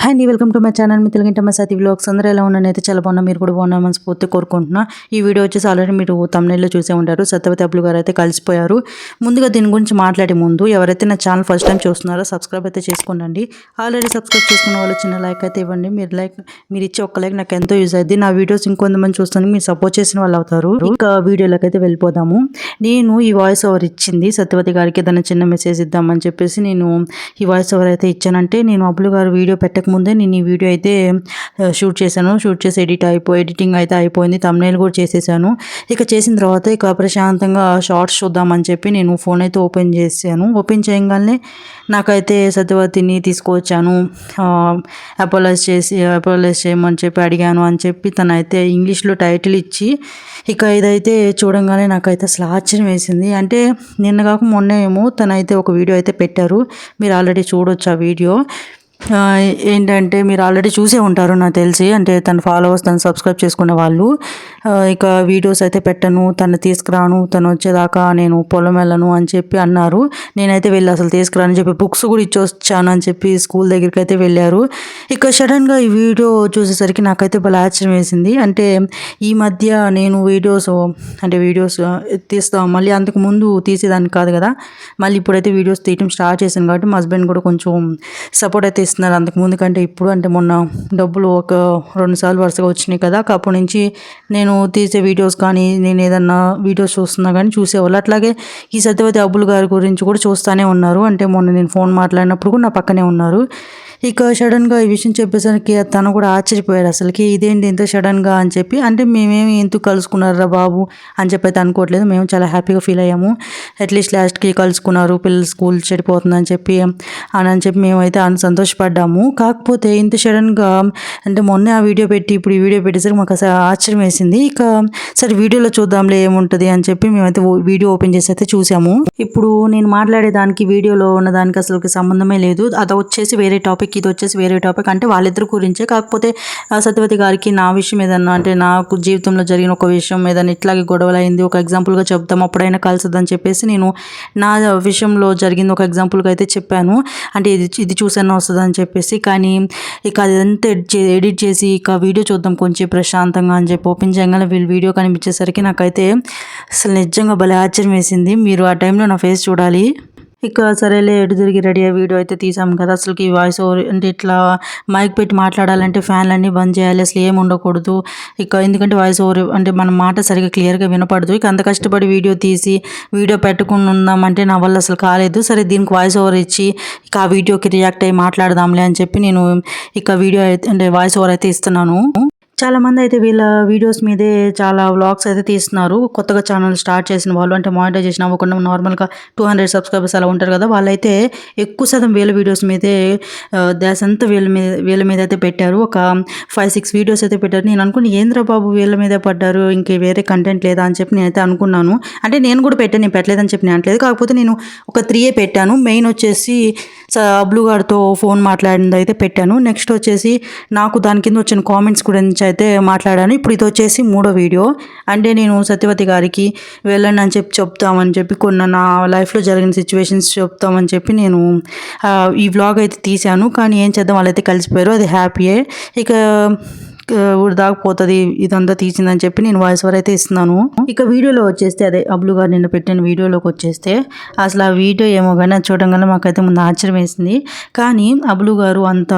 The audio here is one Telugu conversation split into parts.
హాయ్ అండి వెల్కమ్ టు మై ఛానల్ మీ తెలుగు మా సతి బ్లాగ్స్ అందరూ ఎలా ఉన్నాను అయితే చాలా బాగున్నా. మీరు కూడా బాగున్నా మన స్ఫూర్తి కోరుకుంటున్నా. ఈ వీడియో వచ్చేసి ఆల్రెడీ మీరు తమిళలో చూసే ఉంటారు. సత్యవతి అబ్బులు గారు అయితే కలిసిపోయారు. ముందుగా దీని గురించి మాట్లాడే ముందు ఎవరైతే నా ఛానల్ ఫస్ట్ టైం చూస్తున్నారో సబ్స్క్రైబ్ అయితే చేసుకోండి ఆల్రెడీ సబ్స్క్రైబ్ చేసుకున్న వాళ్ళు చిన్న లైక్ అయితే ఇవ్వండి. మీరు లైక్ మీరు ఇచ్చే ఒక్క లైక్ నాకు ఎంతో యూజ్ అయింది నా వీడియోస్ ఇంకొంతమంది చూస్తాను మీరు సపోర్ట్ చేసిన వాళ్ళు అవుతారు. ఇంకా వీడియోలోకి అయితే వెళ్ళిపోదాము. నేను ఈ వాయిస్ ఓవర్ ఇచ్చింది. సత్యవతి గారికి ఏదైనా చిన్న మెసేజ్ ఇద్దామని చెప్పేసి నేను ఈ వాయిస్ ఓవర్ అయితే ఇచ్చానంటే నేను అబ్బులు గారు వీడియో పెట్టక ముందే నేను ఈ వీడియో అయితే షూట్ చేశాను. షూట్ చేసి ఎడిట్ అయిపోయి ఎడిటింగ్ అయితే అయిపోయింది. తమ్నేల్ కూడా చేసేసాను. ఇక చేసిన తర్వాత ఇక ప్రశాంతంగా షార్ట్స్ చూద్దామని చెప్పి నేను ఫోన్ అయితే ఓపెన్ చేశాను. ఓపెన్ చేయగానే నాకైతే సత్యవతిని తీసుకొచ్చాను అపోలైజ్ చేసి అపోలైజ్ చేయమని చెప్పి అడిగాను అని చెప్పి తనైతే ఇంగ్లీష్లో టైటిల్ ఇచ్చి ఇక ఇదైతే చూడంగానే నాకైతే అసలు ఆశ్చర్యం వేసింది. అంటే నిన్న కాక మొన్న ఏమో తనైతే ఒక వీడియో అయితే పెట్టారు. మీరు ఆల్రెడీ చూడొచ్చు ఆ వీడియో. ఏంటంటే మీరు ఆల్రెడీ చూసే ఉంటారు నాకు తెలిసి. అంటే తన ఫాలోవర్స్ తను సబ్స్క్రైబ్ చేసుకునే వాళ్ళు. ఇక వీడియోస్ అయితే పెట్టను తను తీసుకురాను తను వచ్చేదాకా నేను పొలం వెళ్ళను అని చెప్పి అన్నారు. నేనైతే వెళ్ళి అసలు తీసుకురాను చెప్పి బుక్స్ కూడా ఇచ్చొచ్చాను అని చెప్పి స్కూల్ దగ్గరికి అయితే వెళ్ళారు. ఇక సడన్గా ఈ వీడియో చూసేసరికి నాకైతే భలే ఆశ్చర్యం వేసింది. అంటే ఈ మధ్య నేను వీడియోస్ అంటే వీడియోస్ తీస్తాం మళ్ళీ అంతకు ముందు తీసేదాన్ని కాదు కదా. మళ్ళీ ఇప్పుడైతే వీడియోస్ తీయటం స్టార్ట్ చేశాను కాబట్టి మా హస్బెండ్ కూడా కొంచెం సపోర్ట్ అయితే ఇస్తున్నారు అంతకు ముందు కంటే ఇప్పుడు అంటే మొన్న డబ్బులు ఒక రెండు సార్లు వరుసగా వచ్చినాయి కదా. అప్పటి నుంచి నేను తీసే వీడియోస్ కానీ నేను ఏదన్నా వీడియోస్ చూస్తున్నా కానీ చూసేవాళ్ళు. అట్లాగే ఈ సత్యవతి అబ్బుల్ గారి గురించి కూడా చూస్తూనే ఉన్నారు. అంటే మొన్న నేను ఫోన్ మాట్లాడినప్పుడు కూడా నా పక్కనే ఉన్నారు. ఇక సడన్గా ఈ విషయం చెప్పేసరికి తను కూడా ఆశ్చర్యపోయాడు అసలుకి ఇదేంటి ఇంత సడన్గా అని చెప్పి అంటే మేమేమి ఎందుకు కలుసుకున్నారా బాబు? అని చెప్పి అయితే అనుకోవట్లేదు. మేము చాలా హ్యాపీగా ఫీల్ అయ్యాము. అట్లీస్ట్ లాస్ట్కి కలుసుకున్నారు పిల్లలు స్కూల్ చెడిపోతుందని చెప్పి అని అని చెప్పి మేమైతే అని సంతోషపడ్డాము. కాకపోతే ఇంత సడన్గా అంటే మొన్న ఆ వీడియో పెట్టి ఇప్పుడు ఈ వీడియో పెట్టేసరికి మాకు అసలు ఆశ్చర్యం వేసింది. ఇక సరే వీడియోలో చూద్దాంలే ఏముంటుంది? అని చెప్పి మేమైతే వీడియో ఓపెన్ చేసి అయితే చూసాము. ఇప్పుడు నేను మాట్లాడే దానికి వీడియోలో ఉన్న దానికి అసలు సంబంధమే లేదు. అది వచ్చేసి వేరే టాపిక్ టాపిక్ ఇది వచ్చేసి వేరే టాపిక్. అంటే వాళ్ళిద్దరి గురించే కాకపోతే సత్యవతి గారికి నా విషయం ఏదన్నా అంటే నాకు జీవితంలో జరిగిన ఒక విషయం ఏదైనా ఇట్లాగే గొడవలు అయింది ఒక ఎగ్జాంపుల్గా చెప్తాం అప్పుడైనా కలిసిద్దని చెప్పేసి నేను నా విషయంలో జరిగింది ఒక ఎగ్జాంపుల్గా అయితే చెప్పాను. అంటే ఇది ఇది చూసాను వస్తుందని చెప్పేసి కానీ ఇక అదంతా ఎడిట్ చేసి ఇక వీడియో చూద్దాం కొంచెం ప్రశాంతంగా అని చెప్పి ఓపెన్ చేయగానే వీళ్ళు వీడియో కనిపించేసరికి నాకైతే అసలు నిజంగా భలే ఆశ్చర్యం వేసింది. మీరు ఆ టైంలో నా ఫేస్ చూడాలి. ఇక సరేలే ఎటు తిరిగి రెడీ అయ్యే వీడియో అయితే తీసాం కదా. అసలుకి వాయిస్ ఓవర్ అంటే ఇట్లా మైక్ పెట్టి మాట్లాడాలంటే ఫ్యాన్లన్నీ బంద్ చేయాలి. అసలు ఏమి ఉండకూడదు. ఇక ఎందుకంటే వాయిస్ ఓవర్ అంటే మన మాట సరిగ్గా క్లియర్గా వినపడదు. ఇక అంత కష్టపడి వీడియో తీసి వీడియో పెట్టుకుని ఉందామంటే నా వల్ల అసలు కాలేదు. సరే దీనికి వాయిస్ ఓవర్ ఇచ్చి ఇక ఆ వీడియోకి రియాక్ట్ అయ్యి మాట్లాడదాంలే అని చెప్పి నేను ఇక వీడియో అయితే అంటే వాయిస్ ఓవర్ అయితే ఇస్తున్నాను. చాలామంది అయితే వీళ్ళ వీడియోస్ మీదే చాలా వ్లాగ్స్ అయితే తీస్తున్నారు. కొత్తగా ఛానల్ స్టార్ట్ చేసిన వాళ్ళు అంటే మానిటైజేషన్ అవ్వకుండా నార్మల్గా టూ హండ్రెడ్ సబ్స్క్రైబర్స్ అలా ఉంటారు కదా వాళ్ళైతే ఎక్కువ శాతం వీళ్ళ వీడియోస్ మీదే దేశ అంతా వీళ్ళ మీద వీళ్ళ మీద అయితే పెట్టారు. ఒక ఫైవ్ సిక్స్ వీడియోస్ అయితే పెట్టారు. నేను అనుకుని ఏంద్ర బాబు వీళ్ళ మీదే పడ్డారు? ఇంక వేరే కంటెంట్ లేదా? అని చెప్పి నేనైతే అనుకున్నాను. అంటే నేను కూడా పెట్టాను నేను పెట్టలేదని చెప్పి నేను అనట్లేదు. కాకపోతే నేను ఒక త్రీయే పెట్టాను. మెయిన్ వచ్చేసి గారితో ఫోన్ మాట్లాడింది అయితే పెట్టాను. నెక్స్ట్ వచ్చేసి నాకు దాని కింద వచ్చిన కామెంట్స్ గురించి అయితే మాట్లాడాను. ఇప్పుడు ఇది వచ్చేసి మూడో వీడియో. అంటే నేను సత్యవతి గారికి వెళ్ళండి అని చెప్పి చెప్తామని చెప్పి కొన్ని నా లైఫ్లో జరిగిన సిచ్యువేషన్స్ చెప్తామని చెప్పి నేను ఈ వ్లాగ్ అయితే తీశాను. కానీ ఏం చేద్దాం? వాళ్ళైతే కలిసిపోయారు. అది హ్యాపీయే. ఇక దాకా పోతుంది ఇదంతా తీసిందని చెప్పి నేను వాయిస్ ఓవర్ అయితే ఇస్తున్నాను. ఇక వీడియోలో వచ్చేస్తే అదే అబ్లు గారు నిన్న పెట్టిన వీడియోలోకి వచ్చేస్తే అసలు ఆ వీడియో ఏమో కానీ అది చూడంగానే మాకైతే ముందు ఆశ్చర్యం వేసింది కానీ అబ్లు గారు అంత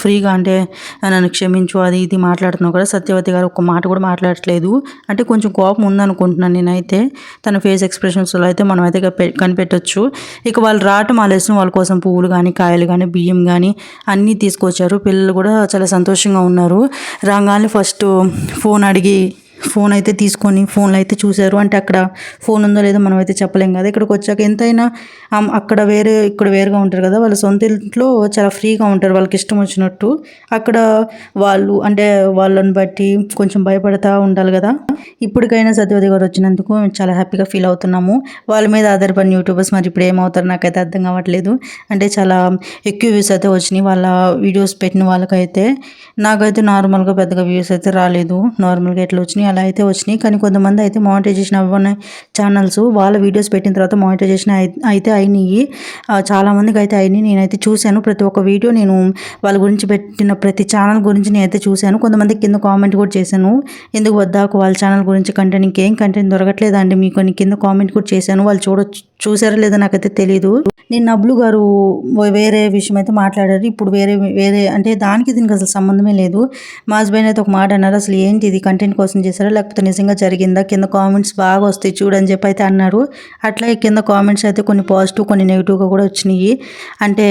ఫ్రీగా అంటే నన్ను క్షమించు అది ఇది మాట్లాడుతున్నావు కూడా సత్యవతి గారు ఒక మాట కూడా మాట్లాడట్లేదు. అంటే కొంచెం కోపం ఉందనుకుంటున్నాను నేనైతే. తన ఫేస్ ఎక్స్ప్రెషన్స్లో అయితే మనం అయితే కనిపెట్టచ్చు. ఇక వాళ్ళు రావటం ఆ వాళ్ళ కోసం పువ్వులు కానీ కాయలు కానీ బియ్యం కానీ అన్నీ తీసుకొచ్చారు. పిల్లలు కూడా చాలా సంతోషంగా ఉన్నారు. రాగానే ఫస్ట్ ఫోన్ అడిగి ఫోన్ అయితే తీసుకొని ఫోన్లో అయితే చూశారు. అంటే అక్కడ ఫోన్ ఉందో లేదో మనం అయితే చెప్పలేం కదా. ఇక్కడికి వచ్చాక ఎంతైనా అక్కడ వేరే ఇక్కడ వేరుగా ఉంటారు కదా. వాళ్ళ సొంత ఇంట్లో చాలా ఫ్రీగా ఉంటారు. వాళ్ళకి ఇష్టం వచ్చినట్టు అక్కడ వాళ్ళు అంటే వాళ్ళని బట్టి కొంచెం భయపడతా ఉండాలి కదా. ఇప్పటికైనా సత్యవతి గారు వచ్చినందుకు మేము చాలా హ్యాపీగా ఫీల్ అవుతున్నాము. వాళ్ళ మీద ఆధారపడిన యూట్యూబర్స్ మరి ఇప్పుడు ఏమవుతారు నాకైతే అర్థం కావట్లేదు. అంటే చాలా ఎక్కువ వ్యూస్ అయితే వచ్చినాయి. వాళ్ళ వీడియోస్ పెట్టిన వాళ్ళకైతే నాకైతే నార్మల్గా పెద్దగా వ్యూస్ అయితే రాలేదు. నార్మల్గా ఎట్లా వచ్చినాయి? అలా అయితే వచ్చినాయి. కానీ కొంతమంది అయితే మానిటైజేషన్ అవ్వని ఛానల్స్ వాళ్ళ వీడియోస్ పెట్టిన తర్వాత మానిటైజేషన్ అయితే అయినాయి. చాలామందికి చాలా మందికి అయితే అయినాయి. నేనైతే చూశాను ప్రతి ఒక్క వీడియో నేను వాళ్ళ గురించి పెట్టిన ప్రతి ఛానల్ గురించి నేనైతే చూశాను. కొంతమంది కింద కామెంట్ కూడా చేశాను. ఎందుకు వద్దాకు వాళ్ళ ఛానల్ గురించి కంటెంట్ ఇంకేం కంటెంట్ దొరకట్లేదండి మీకు అని కింద కామెంట్ కూడా చేశాను. వాళ్ళు చూడ చూసారో లేదో నాకైతే తెలియదు నేను నబ్లు గారు వేరే విషయం అయితే మాట్లాడారు. ఇప్పుడు వేరే వేరే అంటే దానికి దీనికి అసలు సంబంధమే లేదు. మా హస్బెండ్ అయితే ఒక మాట అన్నారు. అసలు ఏంటి ఇది కంటెంట్ కోసం చేశారు? లేకపోతే నిజంగా జరిగిందా? కింద కామెంట్స్ బాగా వస్తాయి చూడని చెప్పి అయితే అన్నారు అట్లాగే కింద కామెంట్స్ అయితే కొన్ని పాజిటివ్ కొన్ని నెగిటివ్గా కూడా వచ్చినాయి. అంటే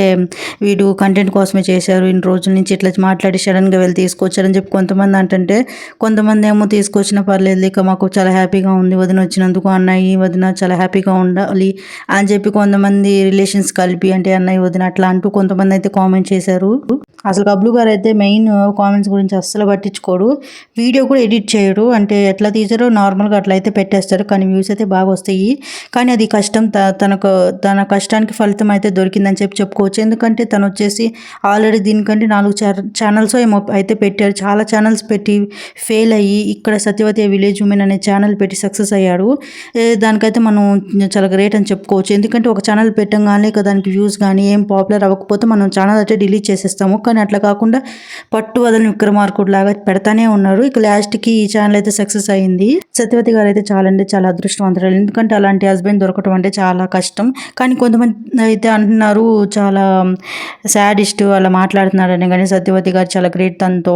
వీడు కంటెంట్ కోసమే చేశారు ఇన్ని రోజుల నుంచి ఇట్లా మాట్లాడి సడన్గా వెళ్ళి తీసుకొచ్చారని చెప్పి కొంతమంది అంటుంటే కొంతమంది ఏమో తీసుకొచ్చిన పర్లేదు ఇక మాకు చాలా హ్యాపీగా ఉంది వదిన వచ్చినందుకు అన్నయ్య వదిన చాలా హ్యాపీగా ఉండాలి అని చెప్పి కొంతమంది రిలేషన్స్ కలిపి అంటే అన్నయ్య వదిన అట్లా అంటూ కొంతమంది అయితే కామెంట్ చేశారు. అసలు కబ్లు గారు అయితే మెయిన్ కామెంట్స్ గురించి అస్సలు పట్టించుకోడు. వీడియో కూడా ఎడిట్ చేయడు. అంటే ఎట్లా తీసారో నార్మల్గా అట్లా అయితే పెట్టేస్తారు. కానీ వ్యూస్ అయితే బాగా వస్తాయి. కానీ అది కష్టం. త- తనకు తన కష్టానికి ఫలితం అయితే దొరికిందని చెప్పి చెప్పుకోవచ్చు. ఎందుకంటే తను వచ్చేసి ఆల్రెడీ దీనికంటే నాలుగు ఛానల్స్ ఏమో అయితే పెట్టారు. చాలా ఛానల్స్ పెట్టి ఫెయిల్ అయ్యి ఇక్కడ సత్యవతి విలేజ్ ఉమెన్ అనే ఛానల్ పెట్టి సక్సెస్ అయ్యాడు. దానికైతే మనం చాలా గ్రేట్ అని చెప్పుకోవచ్చు. ఎందుకంటే ఒక ఛానల్ పెట్టంగానే దానికి వ్యూస్ కానీ ఏం పాపులర్ అవ్వకపోతే మనం ఛానల్ అయితే డిలీట్ చేసేస్తాము. కానీ అట్లా కాకుండా పట్టు వదలని విక్రమార్కుడు లాగా పెడతానే ఉన్నారు. ఇక లాస్ట్కి ఈ ఛానల్ అయితే సక్సెస్ అయింది. సత్యవతి గారు అయితే చాలా అంటే చాలా అదృష్టవంతురాలు. ఎందుకంటే అలాంటి హస్బెండ్ దొరకటం అంటే చాలా కష్టం. కానీ కొంతమంది అయితే అంటున్నారు చాలా సాడిస్ట్ అలా మాట్లాడుతున్నారని కానీ సత్యవతి గారు చాలా గ్రేట్ తనతో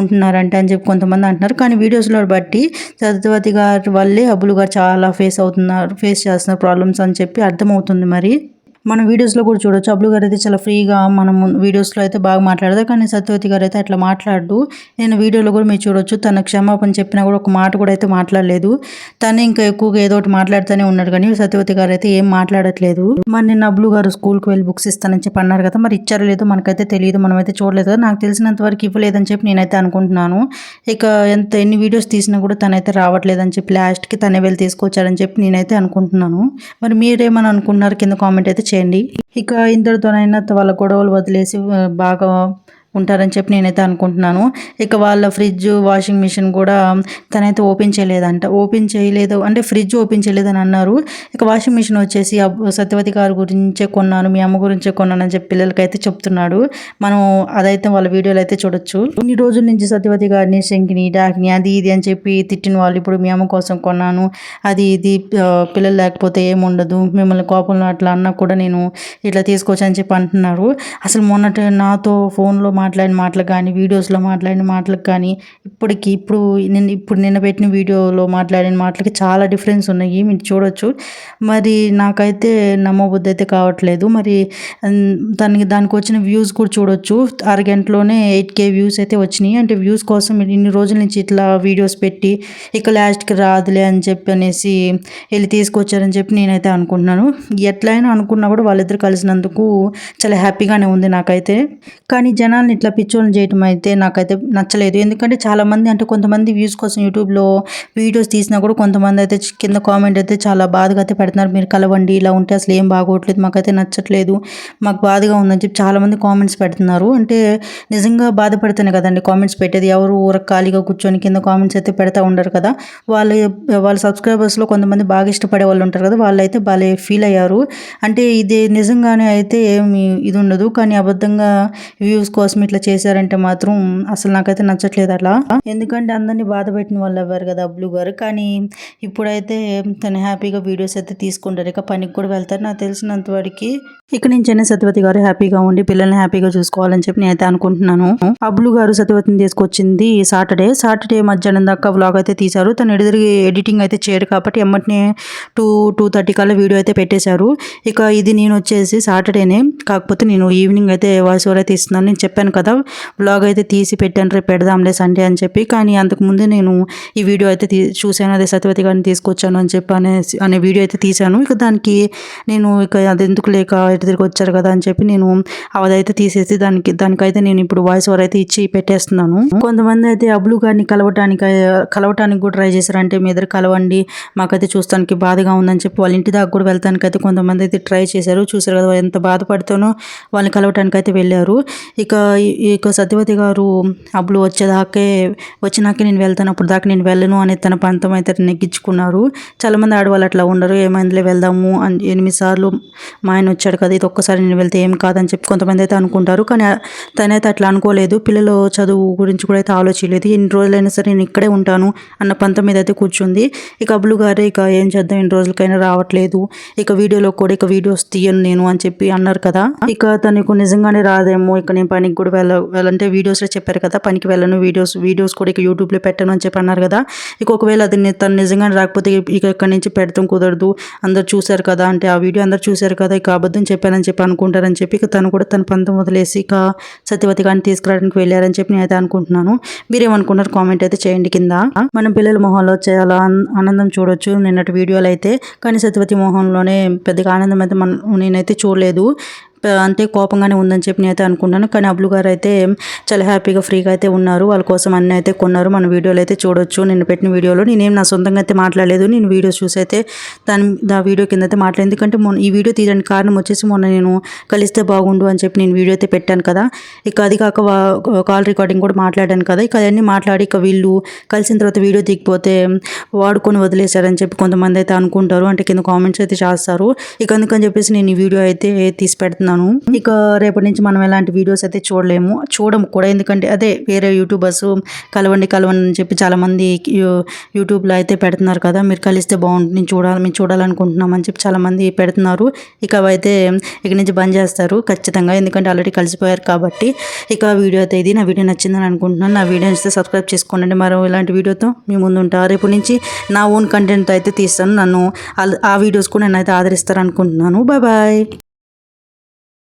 ఉంటున్నారంటే అని చెప్పి కొంతమంది అంటున్నారు. కానీ వీడియోస్లో బట్టి సత్యవతి గారి వల్లే అబ్బులు గారు చాలా ఫేస్ అవుతున్నారు ఫేస్ చేస్తున్నారు ప్రాబ్లమ్స్ అని చెప్పి అర్థమవుతుంది మరి. మన వీడియోస్లో కూడా చూడొచ్చు. అబ్లు గారు అయితే చాలా ఫ్రీగా మనం వీడియోస్లో అయితే బాగా మాట్లాడదు కానీ సత్యవతి గారు అయితే అట్లా మాట్లాడు నేను వీడియోలో కూడా మీరు చూడొచ్చు. తన క్షమాపణ చెప్పినా కూడా ఒక మాట కూడా అయితే మాట్లాడలేదు. తను ఇంకా ఎక్కువగా ఏదో ఒకటి మాట్లాడుతూనే ఉన్నాడు. కానీ సత్యవతి గారు అయితే ఏం మాట్లాడట్లేదు. మరి నిన్న అబ్లు గారు స్కూల్కి వెళ్ళి బుక్స్ ఇస్తానని చెప్పి అన్నారు కదా మరి ఇచ్చారో లేదో మనకైతే తెలియదు. మనమైతే చూడలేదు కదా. నాకు తెలిసినంత వరకు ఇవ్వలేదని చెప్పి నేనైతే అనుకుంటున్నాను. ఇక ఎంత ఎన్ని వీడియోస్ తీసినా కూడా తనైతే రావట్లేదని చెప్పి లాస్ట్కి తనే వెళ్ళి తీసుకొచ్చారని చెప్పి నేనైతే అనుకుంటున్నాను. మరి మీరేమని అనుకుంటున్నారు? కింద కామెంట్ అయితే చేయండి. ఇక ఇంతటితోనైనా వాళ్ళ గొడవలు వదిలేసి బాగా ఉంటారని చెప్పి నేనైతే అనుకుంటున్నాను. ఇక వాళ్ళ ఫ్రిడ్జ్ వాషింగ్ మిషన్ కూడా తనైతే ఓపెన్ చేయలేదంట. ఓపెన్ చేయలేదు అంటే ఫ్రిడ్జ్ ఓపెన్ చేయలేదని అన్నారు. ఇక వాషింగ్ మిషన్ వచ్చేసి సత్యవతి గారి గురించే కొన్నాను మీ అమ్మ గురించే కొన్నాను అని చెప్పి పిల్లలకైతే చెప్తున్నాడు. మనం అదైతే వాళ్ళ వీడియోలు అయితే చూడొచ్చు. ఇన్ని రోజుల నుంచి సత్యవతి గారిని శంకిని డాకిని అది ఇది అని చెప్పి తిట్టిన వాళ్ళు ఇప్పుడు మీ అమ్మ కోసం కొన్నాను. అది ఇది పిల్లలు లేకపోతే ఏముండదు. మిమ్మల్ని కోపంలో అట్లా అన్నా కూడా నేను ఇట్లా తీసుకోవచ్చు అని చెప్పి అంటున్నారు. అసలు మొన్నటి నాతో ఫోన్లో మాట్లాడిన మాటలు కానీ వీడియోస్లో మాట్లాడిన మాటలకు కానీ ఇప్పటికి ఇప్పుడు నేను ఇప్పుడు నిన్న పెట్టిన వీడియోలో మాట్లాడిన మాటలకి చాలా డిఫరెన్స్ ఉన్నాయి. మీరు చూడొచ్చు. మరి నాకైతే నమ్మబుద్ధి అయితే కావట్లేదు. మరి దానికి దానికి వచ్చిన వ్యూస్ కూడా చూడొచ్చు. అరగంటలోనే ఎయిట్ కే వ్యూస్ అయితే వచ్చినాయి. అంటే వ్యూస్ కోసం ఇన్ని రోజుల నుంచి ఇట్లా వీడియోస్ పెట్టి ఇక లాస్ట్కి రాదులే అని చెప్పి అనేసి వెళ్ళి తీసుకొచ్చారని చెప్పి నేనైతే అనుకుంటున్నాను. ఎట్లయినా అనుకున్నా కూడా వాళ్ళిద్దరు కలిసినందుకు చాలా హ్యాపీగానే ఉంది నాకైతే. కానీ జనాలు కానీ ఇట్లా పిచ్చోళ్ళని చేయటం అయితే నాకైతే నచ్చలేదు. ఎందుకంటే చాలామంది అంటే కొంతమంది వ్యూస్ కోసం యూట్యూబ్లో వీడియోస్ తీసినా కూడా కొంతమంది అయితే కింద కామెంట్ అయితే చాలా బాధగా అయితే పెడుతున్నారు. మీరు కలవండి ఇలా ఉంటే అసలు ఏం బాగోట్లేదు మాకైతే నచ్చట్లేదు మాకు బాధగా ఉందని చెప్పి చాలామంది కామెంట్స్ పెడుతున్నారు. అంటే నిజంగా బాధపడితేనే కదండి కామెంట్స్ పెట్టేది. ఎవరు ఊర ఖాళీగా కూర్చొని కింద కామెంట్స్ అయితే పెడతా ఉండరు కదా. వాళ్ళ వాళ్ళ సబ్స్క్రైబర్స్లో కొంతమంది బాగా ఇష్టపడే వాళ్ళు ఉంటారు కదా. వాళ్ళు అయితే భలే ఫీల్ అయ్యారు. అంటే ఇది నిజంగానే అయితే ఏమి ఇది ఉండదు. కానీ అబద్ధంగా వ్యూస్ కోసం ఇట్లా చేశారంటే మాత్రం అసలు నాకైతే నచ్చట్లేదు అట్లా. ఎందుకంటే అందరినీ బాధ పెట్టిన వాళ్ళు ఎవ్వరు కదా అబ్లు గారు. కానీ ఇప్పుడైతే తను హ్యాపీగా వీడియోస్ అయితే తీసుకుంటారు. ఇక పనికి కూడా వెళ్తారు. నాకు తెలిసినంత వరకు ఇక నుంచైనా సత్యవతి గారు హ్యాపీగా ఉండి పిల్లల్ని హ్యాపీగా చూసుకోవాలని చెప్పి నేనైతే అనుకుంటున్నాను. అబ్లు గారు సత్యవతిని తీసుకొచ్చింది సాటర్డే. సాటర్డే మధ్యాహ్నం దాకా వ్లాగ్ అయితే తీశారు. తను ఎడిదిరిగి ఎడిటింగ్ అయితే చేయరు కాబట్టి ఎమ్మటినే టూ టూ థర్టీ కల్లా వీడియో అయితే పెట్టేశారు. ఇక ఇది నేను వచ్చేసి సాటర్డేనే. కాకపోతే నేను ఈవినింగ్ అయితే వాయిస్ ఓవర్ అయితే ఇస్తున్నాను. నేను చెప్పాను కదా. బ్లాగ్ అయితే తీసి పెట్టాను రేపు పెడదాంలే సండే అని చెప్పి. కానీ అంతకుముందే నేను ఈ వీడియో అయితే తీ చూశాను అదే సత్యవతి గారిని తీసుకొచ్చాను అని చెప్పి అనేసి అనే వీడియో అయితే తీశాను. ఇక దానికి నేను ఇక అది ఎందుకు లేక ఎటు తిరిగి వచ్చారు కదా అని చెప్పి నేను అవదైతే తీసేసి దానికి దానికైతే నేను ఇప్పుడు వాయిస్ ఓవర్ అయితే ఇచ్చి పెట్టేస్తున్నాను. కొంతమంది అయితే అబ్లు గారిని కలవటానికి కలవటానికి కూడా ట్రై చేశారు అంటే మీ ఇద్దరు కలవండి మాకైతే చూస్తానికి బాధగా ఉందని చెప్పి వాళ్ళ ఇంటి దాకా కూడా వెళ్తానికి అయితే కొంతమంది అయితే ట్రై చేశారు. చూసారు కదా ఎంత బాధపడుతానో వాళ్ళని కలవటానికి అయితే వెళ్ళారు. ఇక ఇక సత్యవతి గారు అప్పుడు వచ్చేదాకే వచ్చినాకే నేను వెళ్తాను అప్పుడు దాకా నేను వెళ్ళను అనే తన పంతం అయితే నెగ్గించుకున్నారు. చాలామంది ఆడవాళ్ళు అట్లా ఉండరు ఏమైందిలే వెళ్దాము అని ఎనిమిది సార్లు మా ఆయన వచ్చాడు కదా ఇది ఒక్కసారి నేను వెళ్తే ఏం కాదని చెప్పి కొంతమంది అయితే అనుకుంటారు. కానీ తనైతే అట్లా అనుకోలేదు. పిల్లలు చదువు గురించి కూడా అయితే ఆలోచించలేదు. ఎన్ని రోజులైనా సరే నేను ఇక్కడే ఉంటాను అన్న పంతం మీద అయితే కూర్చుంది. ఇక అబ్బులు గారే ఇక ఏం చేద్దాం ఎన్ని రోజులకైనా రావట్లేదు. ఇక వీడియోలో కూడా ఇక వీడియోస్ తీయను నేను అని చెప్పి అన్నారు కదా. ఇక తనకు నిజంగానే రాదేమో ఇక నేను పనికి కూడా వెళ్ళ వెళ్ళంటే వీడియోస్లో చెప్పారు కదా పనికి వెళ్ళను వీడియోస్ వీడియోస్ కూడా ఇక యూట్యూబ్లో పెట్టను అని చెప్పి అన్నారు కదా. ఇక ఒకవేళ అది తను నిజంగానే రాకపోతే ఇక ఇక్కడ నుంచి పెడతాం కుదరదు అందరు చూశారు కదా అంటే ఆ వీడియో అందరు చూశారు కదా ఇక అబద్ధం చెప్పానని చెప్పి అనుకుంటారని చెప్పి ఇక తను కూడా తన పంతం వదిలేసి ఇక సత్యవతి గారిని తీసుకురావడానికి వెళ్ళారని చెప్పి నేనైతే అనుకుంటున్నాను. మీరేమనుకుంటారు కామెంట్ అయితే చేయండి కింద. మన పిల్లల మొహంలో చాలా ఆనందం చూడొచ్చు నిన్నటి వీడియోలు అయితే కానీ సత్యవతి మొహంలోనే పెద్దగా ఆనందం అయితే మనం నేనైతే చూడలేదు. అంతే కోపంగానే ఉందని చెప్పి నేనైతే అనుకున్నాను కానీ అబ్లు గారు అయితే చాలా హ్యాపీగా ఫ్రీగా అయితే ఉన్నారు. వాళ్ళ కోసం అన్నీ అయితే కొన్నారు. మన వీడియోలు అయితే చూడొచ్చు. నేను పెట్టిన వీడియోలో నేనేం నా సొంతంగా అయితే మాట్లాడలేదు. నేను వీడియో చూసి అయితే దాని ఆ వీడియో కింద అయితే మాట్లాడింది ఎందుకంటే మొన్న ఈ వీడియో తీయడానికి కారణం వచ్చేసి మొన్న నేను కలిస్తే బాగుండు అని చెప్పి నేను వీడియో అయితే పెట్టాను కదా. ఇక అది కాక వా- కాల్ రికార్డింగ్ కూడా మాట్లాడాను కదా. ఇక అవన్నీ మాట్లాడి ఇక వీళ్ళు కలిసిన తర్వాత వీడియో దిగిపోతే వాడుకొని వదిలేశారని చెప్పి కొంతమంది అయితే అనుకుంటారు. అంటే కింద కామెంట్స్ అయితే చేస్తారు. ఇక అందుకని చెప్పేసి నేను ఈ వీడియో అయితే తీసి పెడుతున్నాను ఇక రేపటి నుంచి మనం ఎలాంటి వీడియోస్ అయితే చూడలేము. చూడము కూడా. ఎందుకంటే అదే వేరే యూట్యూబర్స్ కలవండి కలవండి అని చెప్పి చాలా మంది యూ- యూట్యూబ్లో అయితే పెడుతున్నారు కదా. మీరు కలిస్తే బాగుంటుంది నేను చూడాలి మేము చూడాలనుకుంటున్నాం అని చెప్పి చాలా మంది పెడుతున్నారు. ఇక అవైతే ఇక నుంచి బంద్ చేస్తారు ఖచ్చితంగా. ఎందుకంటే ఆల్రెడీ కలిసిపోయారు కాబట్టి ఇక వీడియో అయితే ఇది. నా వీడియో నచ్చిందని అనుకుంటున్నాను. నా వీడియో నచ్చితే సబ్స్క్రైబ్ చేసుకోండి. మరో ఇలాంటి వీడియోతో మీ ముందు ఉంటా. రేపు నుంచి నా ఓన్ కంటెంట్ అయితే తీస్తాను. నన్ను ఆ- ఆ వీడియోస్ కూడా నన్ను అయితే ఆదరిస్తారు అనుకుంటున్నాను బాయ్ బాయ్.